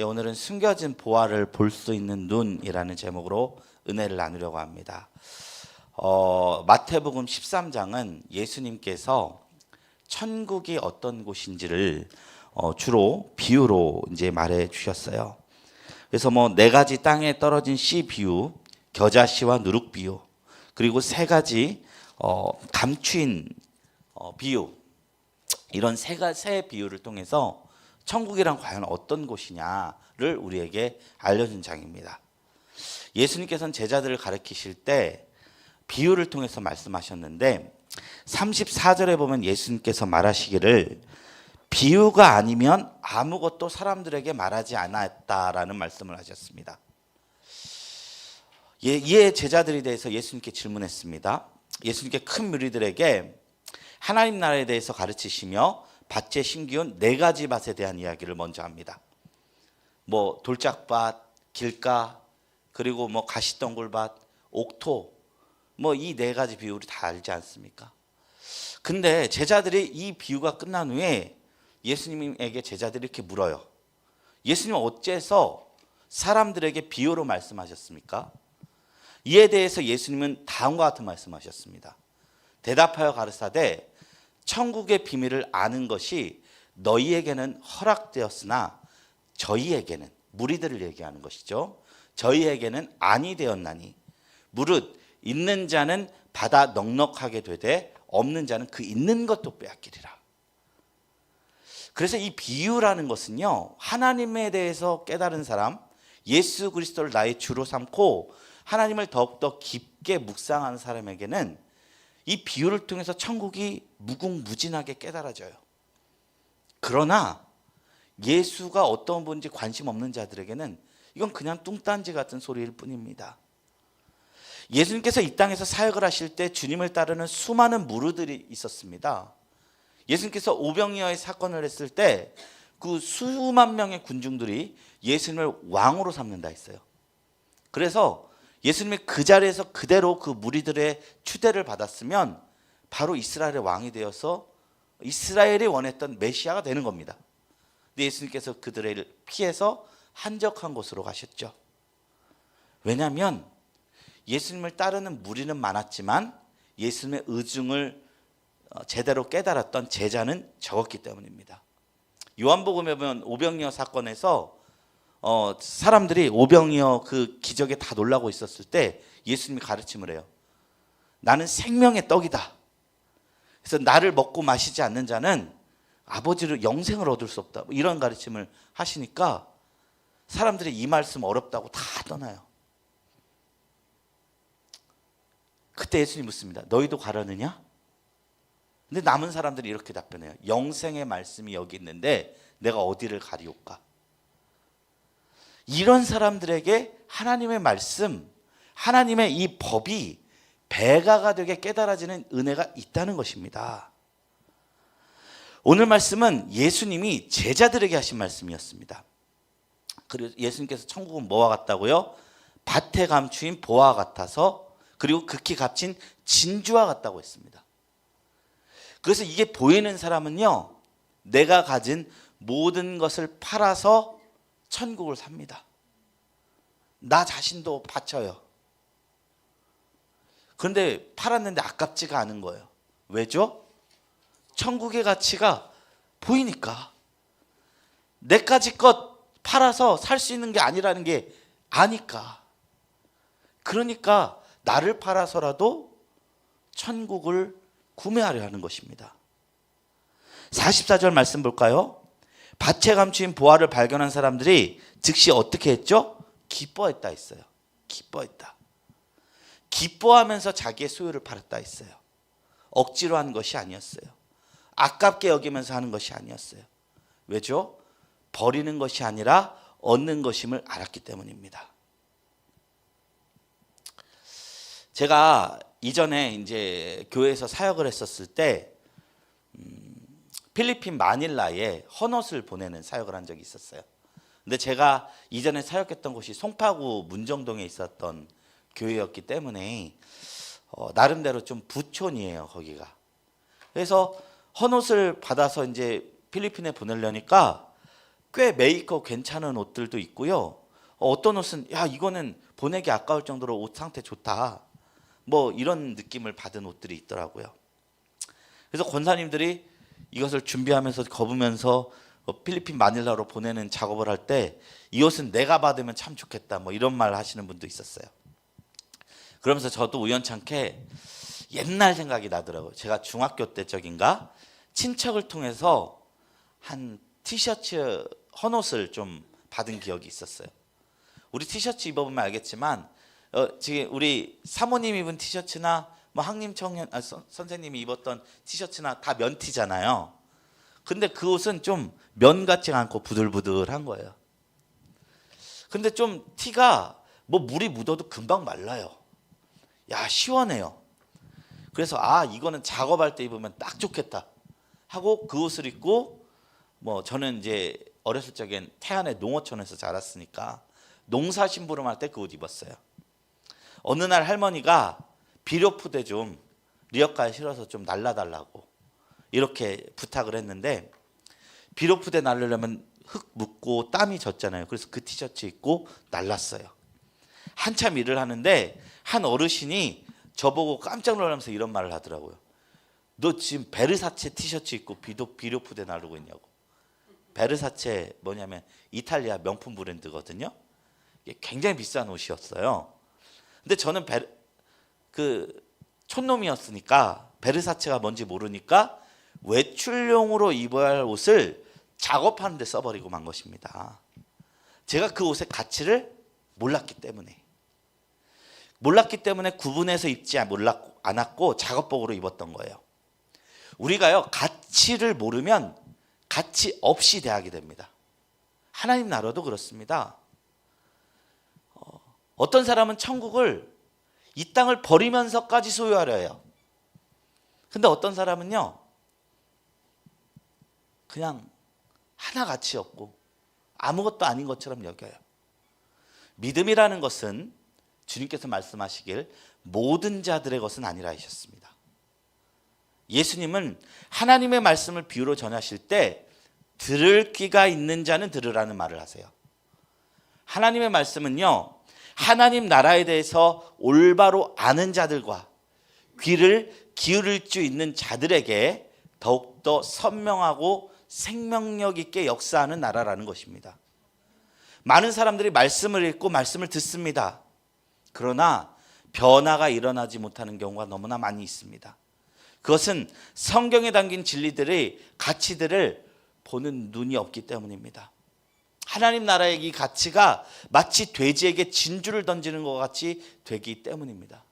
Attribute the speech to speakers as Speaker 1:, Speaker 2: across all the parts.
Speaker 1: 예, 오늘은 숨겨진 보화를 볼 수 있는 눈이라는 제목으로 은혜를 나누려고 합니다. 어, 마태복음 13장은 예수님께서 천국이 어떤 곳인지를 어, 주로 비유로 이제 말해 주셨어요. 그래서 뭐 네 가지 땅에 떨어진 씨 비유, 겨자 씨와 누룩 비유, 그리고 세 가지 어, 감추인 어, 비유 이런 세 세 비유를 통해서 천국이란 과연 어떤 곳이냐를 우리에게 알려준 장입니다. 예수님께서는 제자들을 가르치실 때 비유를 통해서 말씀하셨는데 34절에 보면 예수님께서 말하시기를 비유가 아니면 아무것도 사람들에게 말하지 않았다라는 말씀을 하셨습니다. 예, 이에 제자들에 대해서 예수님께 질문했습니다. 예수님께 큰 무리들에게 하나님 나라에 대해서 가르치시며 밭에 심기운 네 가지 밭에 대한 이야기를 먼저 합니다. 뭐 돌짝밭, 길가, 그리고 뭐 가시덩굴밭, 옥토, 뭐 이 네 가지 비유를 다 알지 않습니까? 근데 제자들이 이 비유가 끝난 후에 예수님에게 제자들이 이렇게 물어요. 예수님 어째서 사람들에게 비유로 말씀하셨습니까? 이에 대해서 예수님은 다음과 같은 말씀하셨습니다. 대답하여 가르사대 천국의 비밀을 아는 것이 너희에게는 허락되었으나 저희에게는 무리들을 얘기하는 것이죠. 저희에게는 아니 되었나니 무릇 있는 자는 받아 넉넉하게 되되 없는 자는 그 있는 것도 빼앗기리라. 그래서 이 비유라는 것은요. 하나님에 대해서 깨달은 사람, 예수 그리스도를 나의 주로 삼고 하나님을 더욱더 깊게 묵상하는 사람에게는 이 비유를 통해서 천국이 무궁무진하게 깨달아져요. 그러나 예수가 어떤 분인지 관심 없는 자들에게는 이건 그냥 뚱딴지 같은 소리일 뿐입니다. 예수님께서 이 땅에서 사역을 하실 때 주님을 따르는 수많은 무르들이 있었습니다. 예수님께서 오병이어의 사건을 했을 때 그 수만 명의 군중들이 예수님을 왕으로 삼는다 했어요. 그래서 예수님이 그 자리에서 그대로 그 무리들의 추대를 받았으면 바로 이스라엘의 왕이 되어서 이스라엘이 원했던 메시아가 되는 겁니다. 근데 예수님께서 그들을 피해서 한적한 곳으로 가셨죠. 왜냐하면 예수님을 따르는 무리는 많았지만 예수님의 의중을 어, 제대로 깨달았던 제자는 적었기 때문입니다. 요한복음에 보면 오병이어 사건에서 어, 사람들이 오병이어 그 기적에 다 놀라고 있었을 때 예수님이 가르침을 해요. 나는 생명의 떡이다. 그래서 나를 먹고 마시지 않는 자는 아버지를 영생을 얻을 수 없다. 뭐 이런 가르침을 하시니까 사람들이 이 말씀 어렵다고 다 떠나요. 그때 예수님 묻습니다. 너희도 가려느냐? 근데 남은 사람들이 이렇게 답변해요. 영생의 말씀이 여기 있는데 내가 어디를 가리올까? 이런 사람들에게 하나님의 말씀, 하나님의 이 법이 배가가 되게 깨달아지는 은혜가 있다는 것입니다. 오늘 말씀은 예수님이 제자들에게 하신 말씀이었습니다. 그리고 예수님께서 천국은 뭐와 같다고요? 밭에 감추인 보화 같아서 그리고 극히 값진 진주와 같다고 했습니다. 그래서 이게 보이는 사람은요, 내가 가진 모든 것을 팔아서 천국을 삽니다. 나 자신도 바쳐요. 그런데 팔았는데 아깝지가 않은 거예요. 왜죠? 천국의 가치가 보이니까. 내까지 것 팔아서 살 수 있는 게 아니라는 게 아니까. 그러니까 나를 팔아서라도 천국을 구매하려 하는 것입니다. 44절 말씀 볼까요? 밭에 감추인 보화를 발견한 사람들이 즉시 어떻게 했죠? 기뻐했다 했어요. 기뻐했다. 기뻐하면서 자기의 소유를 팔았다 했어요. 억지로 한 것이 아니었어요. 아깝게 여기면서 하는 것이 아니었어요. 왜죠? 버리는 것이 아니라 얻는 것임을 알았기 때문입니다. 제가 이전에 이제 교회에서 사역을 했었을 때 음, 필리핀 마닐라에 헌옷을 보내는 사역을 한 적이 있었어요. 근데 제가 이전에 사역했던 곳이 송파구 문정동에 있었던 교회였기 때문에 어, 나름대로 좀 부촌이에요 거기가. 그래서 헌옷을 받아서 이제 필리핀에 보내려니까 꽤 메이커 괜찮은 옷들도 있고요. 어, 어떤 옷은 야 이거는 보내기 아까울 정도로 옷 상태 좋다. 뭐 이런 느낌을 받은 옷들이 있더라고요. 그래서 권사님들이 이것을 준비하면서 거부면서 어, 필리핀 마닐라로 보내는 작업을 할 때 이 옷은 내가 받으면 참 좋겠다. 뭐 이런 말 하시는 분도 있었어요. 그러면서 저도 우연찮게 옛날 생각이 나더라고요. 제가 중학교 때 적인가 친척을 통해서 한 티셔츠 헌옷을 좀 받은 기억이 있었어요. 우리 티셔츠 입어보면 알겠지만 어, 지금 우리 사모님 입은 티셔츠나 뭐 학님 청년 아, 선, 선생님이 입었던 티셔츠나 다 면티잖아요. 근데 그 옷은 좀 면 같지 않고 부들부들한 거예요. 근데 좀 티가 뭐 물이 묻어도 금방 말라요. 야 시원해요. 그래서 아 이거는 작업할 때 입으면 딱 좋겠다 하고 그 옷을 입고 뭐 저는 이제 어렸을 적엔 태안의 농어촌에서 자랐으니까 농사 심부름할 때 그 옷 입었어요. 어느 날 할머니가 비료푸대 좀 리어카에 실어서 좀 날라달라고 이렇게 부탁을 했는데 비료푸대 날르려면 흙 묻고 땀이 젖잖아요. 그래서 그 티셔츠 입고 날랐어요. 한참 일을 하는데 한 어르신이 저보고 깜짝 놀라면서 이런 말을 하더라고요. 너 지금 베르사체 티셔츠 입고 비도 비료푸대 나르고 있냐고. 베르사체 뭐냐면 이탈리아 명품 브랜드거든요. 굉장히 비싼 옷이었어요. 근데 저는 베, 그 촌놈이었으니까 베르사체가 뭔지 모르니까 외출용으로 입어야 할 옷을 작업하는 데 써버리고 만 것입니다. 제가 그 옷의 가치를 몰랐기 때문에 몰랐기 때문에 구분해서 입지 않았고 작업복으로 입었던 거예요. 우리가요 가치를 모르면 가치 없이 대하게 됩니다. 하나님 나라도 그렇습니다. 어, 어떤 사람은 천국을 이 땅을 버리면서까지 소유하려 해요. 근데 어떤 사람은요 그냥 하나 가치 없고 아무것도 아닌 것처럼 여겨요. 믿음이라는 것은 주님께서 말씀하시길 모든 자들의 것은 아니라 하셨습니다. 예수님은 하나님의 말씀을 비유로 전하실 때 들을 귀가 있는 자는 들으라는 말을 하세요. 하나님의 말씀은요. 하나님 나라에 대해서 올바로 아는 자들과 귀를 기울일 수 있는 자들에게 더욱더 선명하고 생명력 있게 역사하는 나라라는 것입니다. 많은 사람들이 말씀을 읽고 말씀을 듣습니다. 그러나 변화가 일어나지 못하는 경우가 너무나 많이 있습니다. 그것은 성경에 담긴 진리들의 가치들을 보는 눈이 없기 때문입니다. 하나님 나라의 이 가치가 마치 돼지에게 진주를 던지는 것 같이 되기 때문입니다.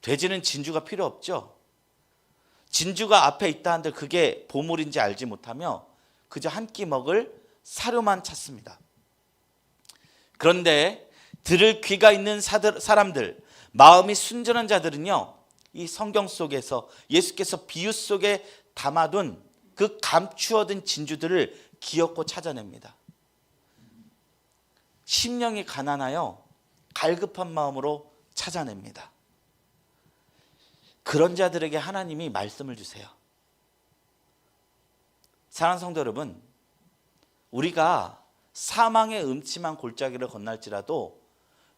Speaker 1: 돼지는 진주가 필요 없죠. 진주가 앞에 있다 한들 그게 보물인지 알지 못하며 그저 한 끼 먹을 사료만 찾습니다. 그런데 들을 귀가 있는 사람들, 마음이 순전한 자들은요, 이 성경 속에서 예수께서 비유 속에 담아둔 그 감추어둔 진주들을 기억고 찾아냅니다. 심령이 가난하여 갈급한 마음으로 찾아냅니다. 그런 자들에게 하나님이 말씀을 주세요. 사랑하는 성도 여러분, 우리가 사망의 음침한 골짜기를 건널지라도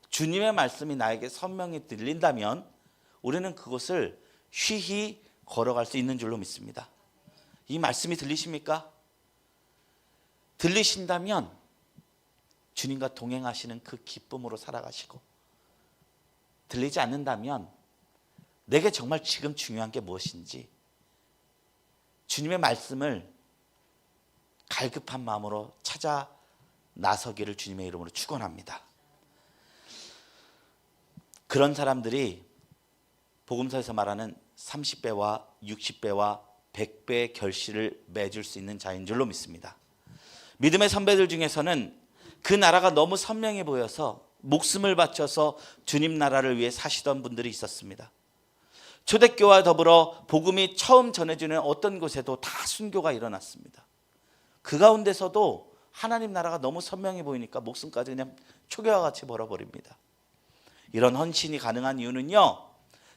Speaker 1: 주님의 말씀이 나에게 선명히 들린다면 우리는 그것을 쉬히 걸어갈 수 있는 줄로 믿습니다. 이 말씀이 들리십니까? 들리신다면 주님과 동행하시는 그 기쁨으로 살아가시고 들리지 않는다면 내게 정말 지금 중요한 게 무엇인지 주님의 말씀을 갈급한 마음으로 찾아 나서기를 주님의 이름으로 축원합니다. 그런 사람들이 복음서에서 말하는 30배와 60배와 100배의 결실을 맺을 수 있는 자인 줄로 믿습니다. 믿음의 선배들 중에서는 그 나라가 너무 선명해 보여서 목숨을 바쳐서 주님 나라를 위해 사시던 분들이 있었습니다. 초대교와 더불어 복음이 처음 전해지는 어떤 곳에도 다 순교가 일어났습니다. 그 가운데서도 하나님 나라가 너무 선명해 보이니까 목숨까지 그냥 초계와 같이 벌어버립니다. 이런 헌신이 가능한 이유는요,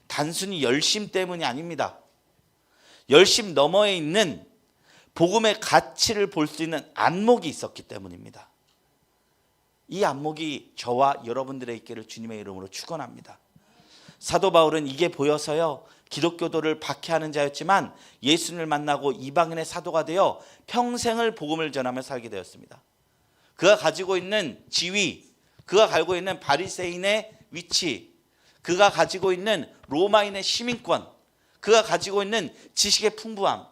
Speaker 1: 단순히 열심 때문이 아닙니다. 열심 너머에 있는 복음의 가치를 볼 수 있는 안목이 있었기 때문입니다. 이 안목이 저와 여러분들의 있기를 주님의 이름으로 축원합니다. 사도 바울은 이게 보여서요. 기독교도를 박해하는 자였지만 예수님을 만나고 이방인의 사도가 되어 평생을 복음을 전하며 살게 되었습니다. 그가 가지고 있는 지위, 그가 가지고 있는 바리새인의 위치, 그가 가지고 있는 로마인의 시민권, 그가 가지고 있는 지식의 풍부함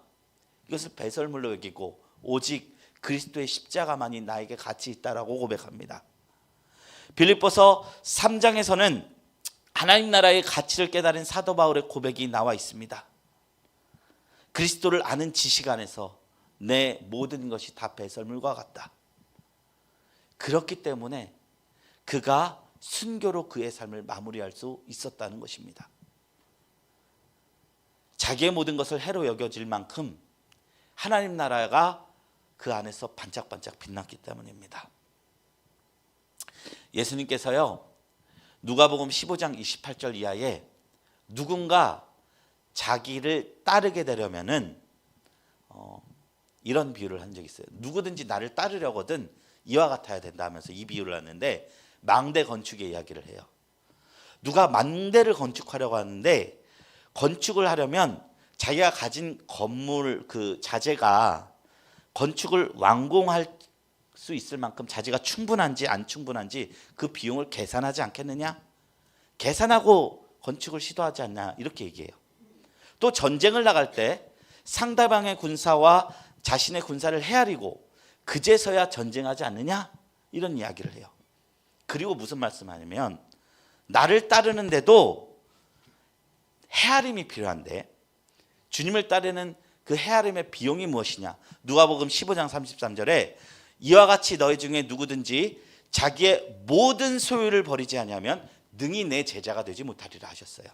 Speaker 1: 이것을 배설물로 여기고 오직 그리스도의 십자가만이 나에게 가치 있다라고 고백합니다. 빌립보서 3장에서는 하나님 나라의 가치를 깨달은 사도 바울의 고백이 나와 있습니다. 그리스도를 아는 지식 안에서 내 모든 것이 다 배설물과 같다. 그렇기 때문에 그가 순교로 그의 삶을 마무리할 수 있었다는 것입니다. 자기의 모든 것을 해로 여겨질 만큼 하나님 나라가 그 안에서 반짝반짝 빛났기 때문입니다. 예수님께서요. 누가복음 15장 28절 이하에 누군가 자기를 따르게 되려면은 어, 이런 비유를 한 적이 있어요. 누구든지 나를 따르려거든 이와 같아야 된다 하면서 이 비유를 하는데 망대 건축의 이야기를 해요. 누가 망대를 건축하려고 하는데 건축을 하려면 자기가 가진 건물 그 자재가 건축을 완공할 수 있을 만큼 자재가 충분한지 안 충분한지 그 비용을 계산하지 않겠느냐? 계산하고 건축을 시도하지 않냐? 이렇게 얘기해요. 또 전쟁을 나갈 때 상대방의 군사와 자신의 군사를 헤아리고 그제서야 전쟁하지 않느냐? 이런 이야기를 해요. 그리고 무슨 말씀하냐면 나를 따르는데도 헤아림이 필요한데 주님을 따르는 그 헤아림의 비용이 무엇이냐? 누가복음 15장 33절에 이와 같이 너희 중에 누구든지 자기의 모든 소유를 버리지 아니하면 능히 내 제자가 되지 못하리라 하셨어요.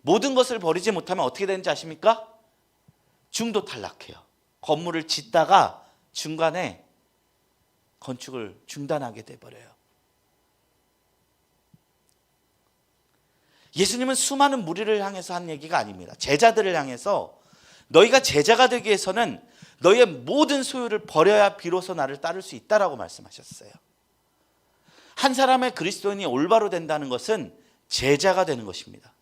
Speaker 1: 모든 것을 버리지 못하면 어떻게 되는지 아십니까? 중도 탈락해요. 건물을 짓다가 중간에 건축을 중단하게 돼 버려요. 예수님은 수많은 무리를 향해서 한 얘기가 아닙니다. 제자들을 향해서 너희가 제자가 되기 위해서는 너희의 모든 소유를 버려야 비로소 나를 따를 수 있다라고 말씀하셨어요. 한 사람의 그리스도인이 올바로 된다는 것은 제자가 되는 것입니다.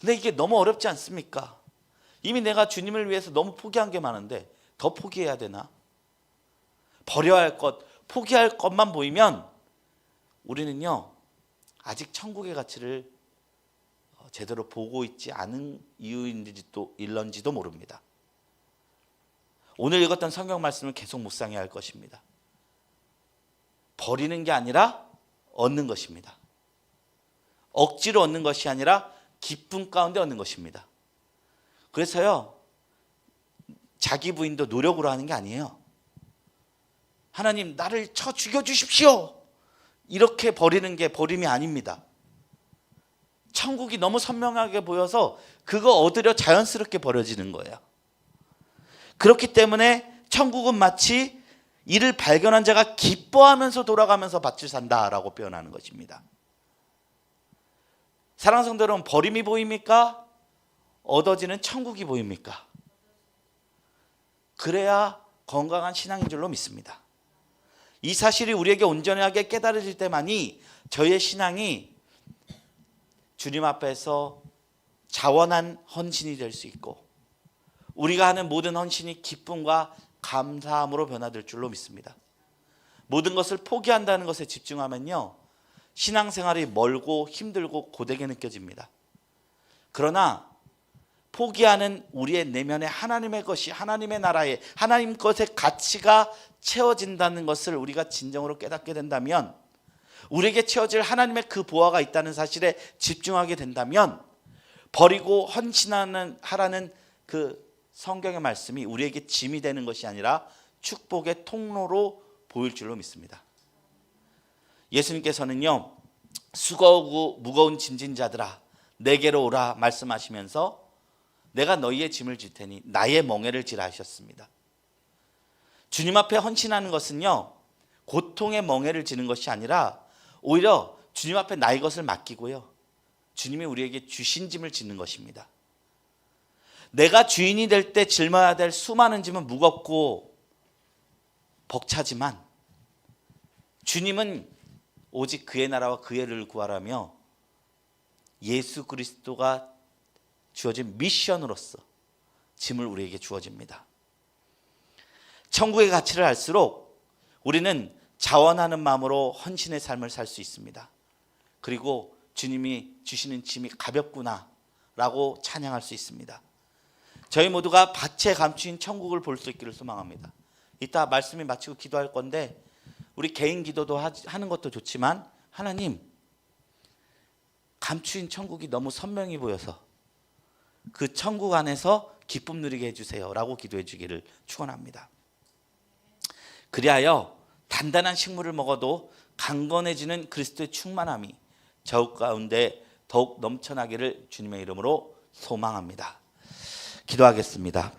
Speaker 1: 근데 이게 너무 어렵지 않습니까? 이미 내가 주님을 위해서 너무 포기한 게 많은데 더 포기해야 되나? 버려야 할 것, 포기할 것만 보이면 우리는요, 아직 천국의 가치를 어, 제대로 보고 있지 않은 이유인지도 일런지도 모릅니다. 오늘 읽었던 성경 말씀을 계속 묵상해 야 할 것입니다. 버리는 게 아니라 얻는 것입니다. 억지로 얻는 것이 아니라 기쁨 가운데 얻는 것입니다. 그래서요, 자기 부인도 노력으로 하는 게 아니에요. 하나님, 나를 쳐 죽여 주십시오. 이렇게 버리는 게 버림이 아닙니다. 천국이 너무 선명하게 보여서 그거 얻으려 자연스럽게 버려지는 거예요. 그렇기 때문에 천국은 마치 이를 발견한 자가 기뻐하면서 돌아가면서 밭을 산다라고 표현하는 것입니다. 사랑 성도 여러분, 버림이 보입니까? 얻어지는 천국이 보입니까? 그래야 건강한 신앙인 줄로 믿습니다. 이 사실이 우리에게 온전하게 깨달아질 때만이 저의 신앙이 주님 앞에서 자원한 헌신이 될 수 있고 우리가 하는 모든 헌신이 기쁨과 감사함으로 변화될 줄로 믿습니다. 모든 것을 포기한다는 것에 집중하면요. 신앙생활이 멀고 힘들고 고되게 느껴집니다. 그러나 포기하는 우리의 내면에 하나님의 것이 하나님의 나라의 하나님 것의 가치가 채워진다는 것을 우리가 진정으로 깨닫게 된다면 우리에게 채워질 하나님의 그 보화가 있다는 사실에 집중하게 된다면 버리고 헌신하는 하라는 그 성경의 말씀이 우리에게 짐이 되는 것이 아니라 축복의 통로로 보일 줄로 믿습니다. 예수님께서는요 수고하고 무거운 짐진 자들아 내게로 오라 말씀하시면서 내가 너희의 짐을 질 테니 나의 멍에를 지라 하셨습니다. 주님 앞에 헌신하는 것은요 고통의 멍에를 지는 것이 아니라 오히려 주님 앞에 나의 것을 맡기고요 주님이 우리에게 주신 짐을 짓는 것입니다. 내가 주인이 될 때 짊어야 될 수많은 짐은 무겁고 벅차지만 주님은 오직 그의 나라와 그의 를 구하라며 예수 그리스도가 주어진 미션으로서 짐을 우리에게 주어집니다. 천국의 가치를 알수록 우리는 자원하는 마음으로 헌신의 삶을 살 수 있습니다. 그리고 주님이 주시는 짐이 가볍구나 라고 찬양할 수 있습니다. 저희 모두가 밭에 감추인 천국을 볼 수 있기를 소망합니다. 이따 말씀이 마치고 기도할 건데 우리 개인 기도도 하- 하는 것도 좋지만 하나님 감추인 천국이 너무 선명히 보여서 그 천국 안에서 기쁨 누리게 해주세요라고 기도해 주기를 축원합니다. 그리하여 단단한 식물을 먹어도 강건해지는 그리스도의 충만함이 저욱 가운데 더욱 넘쳐나기를 주님의 이름으로 소망합니다. 기도하겠습니다.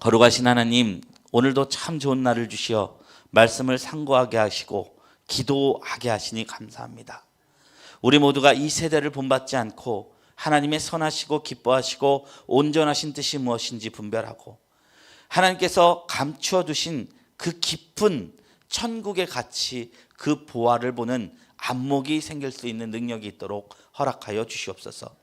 Speaker 1: 거룩하신 하나님, 오늘도 참 좋은 날을 주시어 말씀을 상고하게 하시고 기도하게 하시니 감사합니다. 우리 모두가 이 세대를 본받지 않고 하나님의 선하시고 기뻐하시고 온전하신 뜻이 무엇인지 분별하고 하나님께서 감추어 두신 그 깊은 천국의 가치 그 보화를 보는 안목이 생길 수 있는 능력이 있도록 허락하여 주시옵소서.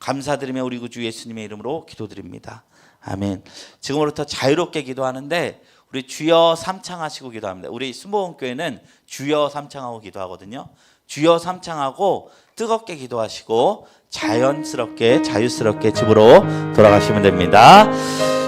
Speaker 1: 감사드리며 우리 구주 예수님의 이름으로 기도드립니다. 아멘. 지금부터 자유롭게 기도하는데 우리 주여 삼창하시고 기도합니다. 우리 순복음 교회는 주여 삼창하고 기도하거든요. 주여 삼창하고 뜨겁게 기도하시고 자연스럽게 자유스럽게 집으로 돌아가시면 됩니다.